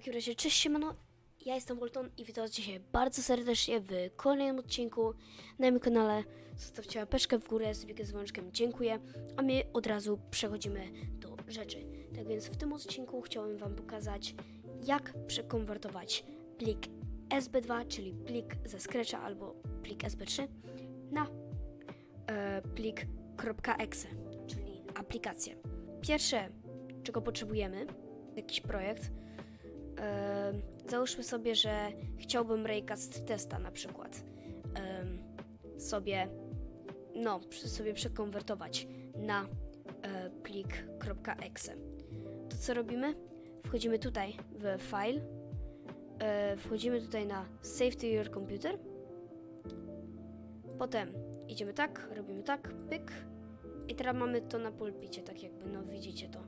takim razie, cześć siemano, ja jestem Bolton i witam was dzisiaj bardzo serdecznie w kolejnym odcinku na moim kanale. Zostawcie łapeczkę w górę z wielkim dzwoneczkiem, dziękuję, a my od razu przechodzimy do rzeczy. Tak więc w tym odcinku chciałem wam pokazać, jak przekonwertować plik SB2, czyli plik ze Scratcha albo plik SB3 na e, plik .exe, czyli aplikację. Pierwsze, czego potrzebujemy, jakiś projekt, załóżmy sobie, że chciałbym raycast testa na przykład sobie, no, sobie przekonwertować na e, plik .exe. To co robimy? Wchodzimy tutaj w file, e, wchodzimy tutaj na save to your computer, potem idziemy tak, robimy tak, pyk i teraz mamy to na pulpicie, tak jakby, no widzicie to.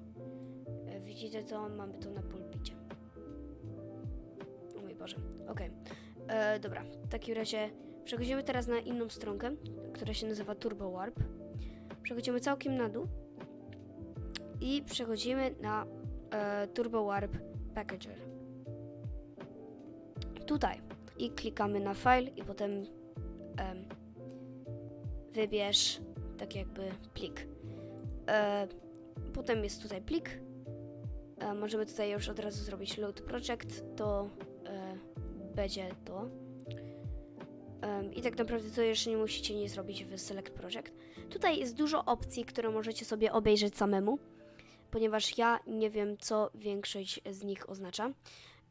E, Widzicie to, mamy to na pulpicie. Boże, okej. E, Dobra, w takim razie przechodzimy teraz na inną stronkę, która się nazywa Turbo Warp. Przechodzimy całkiem na dół i przechodzimy na e, Turbo Warp Packager. Tutaj i klikamy na file i potem em, wybierz tak jakby plik. E, potem jest tutaj plik. E, możemy tutaj już od razu zrobić load project, to e, będzie to. Em, I tak naprawdę to jeszcze nie musicie nie zrobić w select project. Tutaj jest dużo opcji, które możecie sobie obejrzeć samemu, ponieważ ja nie wiem, co większość z nich oznacza.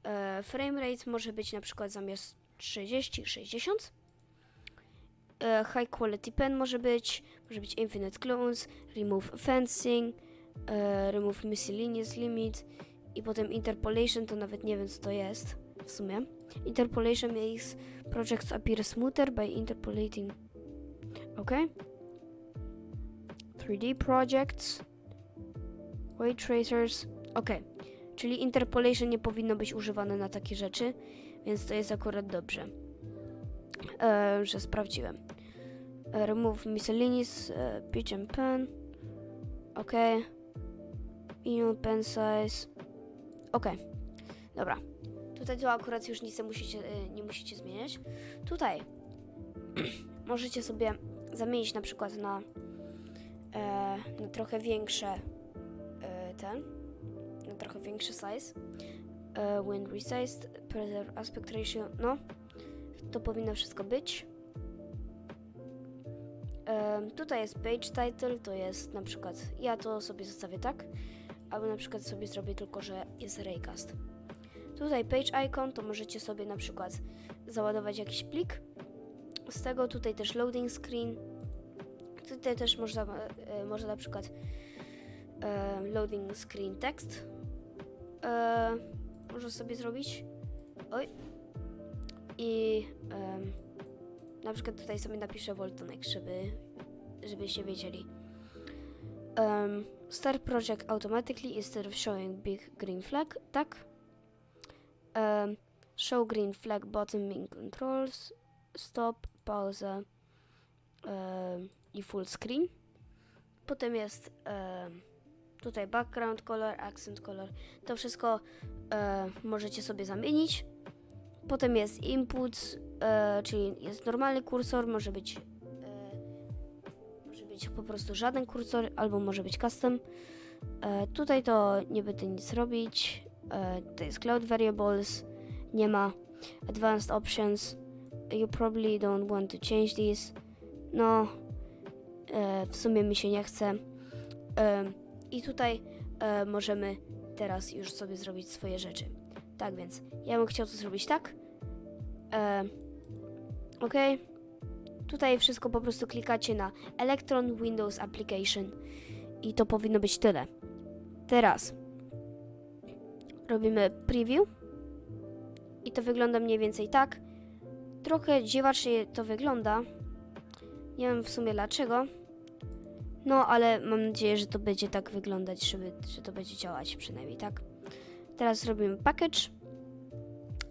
E, frame rate może być na przykład zamiast 30, 60. E, high quality pen może być, może być infinite clones, remove fencing, e, remove miscellaneous limit i potem interpolation, to nawet nie wiem co to jest w sumie. Interpolation makes projects appear smoother by interpolating. Ok. 3D projects, ray tracers. Ok. Czyli interpolation nie powinno być używane na takie rzeczy, więc to jest akurat dobrze, e, że sprawdziłem. E, remove miscellaneous, e, pitch and pen. Ok. Minimum pen size. Ok. Dobra. Tutaj to akurat już nic nie musicie, y, nie musicie zmieniać. Tutaj możecie sobie zamienić na przykład na, e, na trochę większe e, ten, na trochę większy size. E, when resized, preserve aspect ratio, no. To powinno wszystko być. Tutaj jest page title, to jest na przykład, ja to sobie zostawię tak, albo na przykład sobie zrobię tylko, że jest raycast. Tutaj page icon, to możecie sobie na przykład załadować jakiś plik. Z tego tutaj też loading screen. Tutaj też można, e, można na przykład e, loading screen text. E, można sobie zrobić. Oj. I em, na przykład tutaj sobie napiszę Voltonek, żeby, żebyście wiedzieli. Um, start project automatically instead of showing big green flag. Tak. Um, show green flag bottom in controls. Stop, pauza um, i full screen. Potem jest um, tutaj background color, accent color. To wszystko e, możecie sobie zamienić. Potem jest input, e, czyli jest normalny kursor, może być może być po prostu żaden kursor, albo może być custom. E, tutaj to nie będę nic robić. E, to jest cloud variables, nie ma advanced options. You probably don't want to change this. No, e, w sumie mi się nie chce. E, I tutaj możemy teraz już sobie zrobić swoje rzeczy. Tak więc, ja bym chciał to zrobić tak. Ok. Tutaj wszystko po prostu klikacie na Electron Windows Application i to powinno być tyle. Teraz robimy preview i to wygląda mniej więcej tak. Trochę dziwacznie to wygląda. Nie wiem w sumie dlaczego. No, ale mam nadzieję, że to będzie tak wyglądać, żeby, że to będzie działać przynajmniej, tak? Teraz robimy package.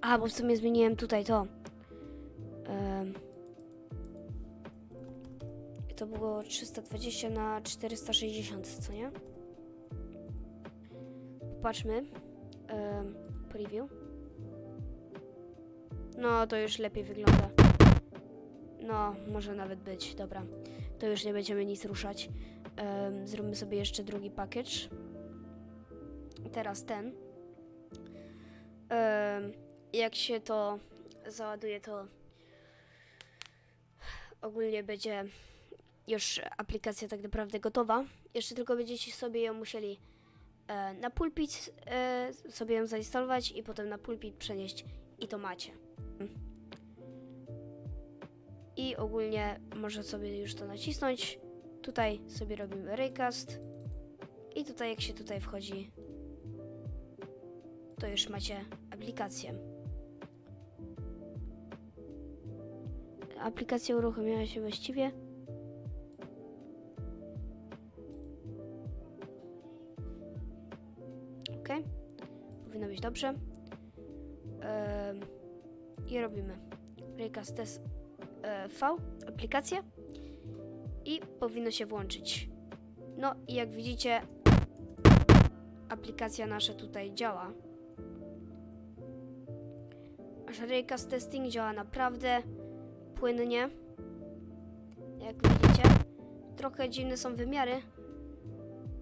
A, bo w sumie zmieniłem tutaj to. Em, to było 320 na 460, co nie? Popatrzmy. Em, preview. No, to już lepiej wygląda. No, może nawet być, dobra. To już nie będziemy nic ruszać. Em, zróbmy sobie jeszcze drugi package. Teraz ten. Em, jak się to załaduje, to ogólnie będzie już aplikacja tak naprawdę gotowa. Jeszcze tylko będziecie sobie ją musieli na pulpit e, sobie ją zainstalować i potem na pulpit przenieść i to macie. I ogólnie można sobie już to nacisnąć. Tutaj sobie robimy raycast i tutaj jak się tutaj wchodzi, to już macie aplikację. Aplikacja uruchomiła się właściwie. Dobrze. Em, I robimy Raycast Test V, aplikację i powinno się włączyć. No i jak widzicie, aplikacja nasza tutaj działa. Nasz Raycast Testing działa naprawdę płynnie. Jak widzicie, trochę dziwne są wymiary,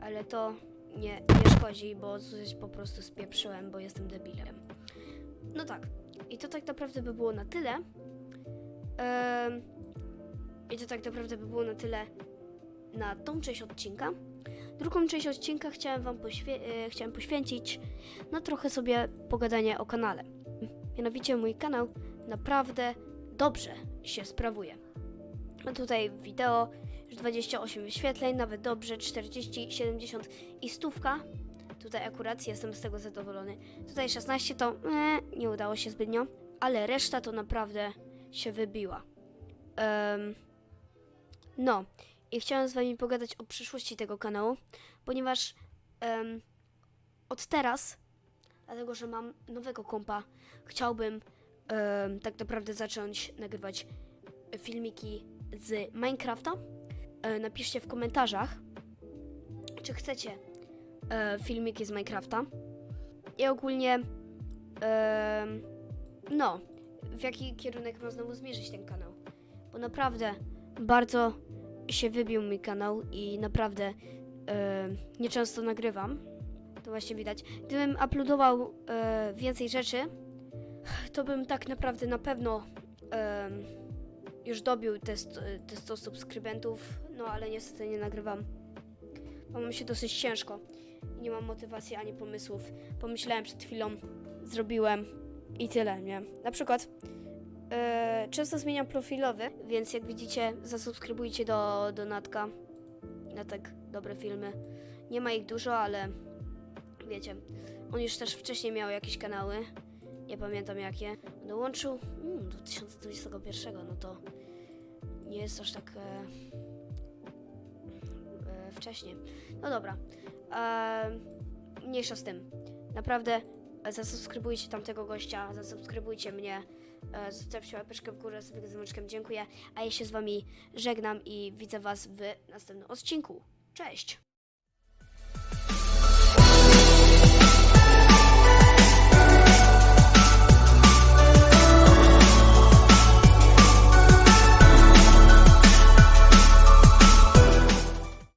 ale to nie, nie szkodzi, bo coś po prostu spieprzyłem, bo jestem debilem. No tak, i to tak naprawdę by było na tyle. I to tak naprawdę by było na tyle na tą część odcinka. Drugą część odcinka chciałem Wam poświe- e, chciałem poświęcić na trochę sobie pogadanie o kanale. Mianowicie mój kanał naprawdę dobrze się sprawuje. Mam tutaj wideo, już 28 wyświetleń, nawet dobrze, 40, 70 i stówka. Tutaj akurat jestem z tego zadowolony. Tutaj 16 to e, nie udało się zbytnio, ale reszta to naprawdę się wybiła. Em, no, i chciałem z Wami pogadać o przyszłości tego kanału, ponieważ em, od teraz, dlatego że mam nowego kompa, chciałbym em, tak naprawdę zacząć nagrywać filmiki z Minecrafta. E, napiszcie w komentarzach, czy chcecie e, filmiki z Minecrafta. I ogólnie, em, no, w jaki kierunek ma znowu zmierzyć ten kanał. Bo naprawdę bardzo się wybił mój kanał i naprawdę e, nieczęsto nagrywam. To właśnie widać. Gdybym uploadował e, więcej rzeczy, to bym tak naprawdę na pewno już dobił te, sto- te 100 subskrybentów, no ale niestety nie nagrywam. Mam się dosyć ciężko nie mam motywacji ani pomysłów. Pomyślałem przed chwilą, zrobiłem i tyle, nie? Na przykład e, często zmieniam profilowy, więc jak widzicie, zasubskrybujcie do, do Natka na tak dobre filmy. Nie ma ich dużo, ale wiecie, on już też wcześniej miał jakieś kanały, nie pamiętam jakie. Dołączył mm, 2021, no to nie jest aż tak e, e, wcześnie. No dobra, e, mniejsza z tym. Naprawdę e, zasubskrybujcie tamtego gościa, zasubskrybujcie mnie, e, zostawcie łapeczkę w górę z dzwoneczkiem, dziękuję. A ja się z wami żegnam i widzę was w następnym odcinku. Cześć!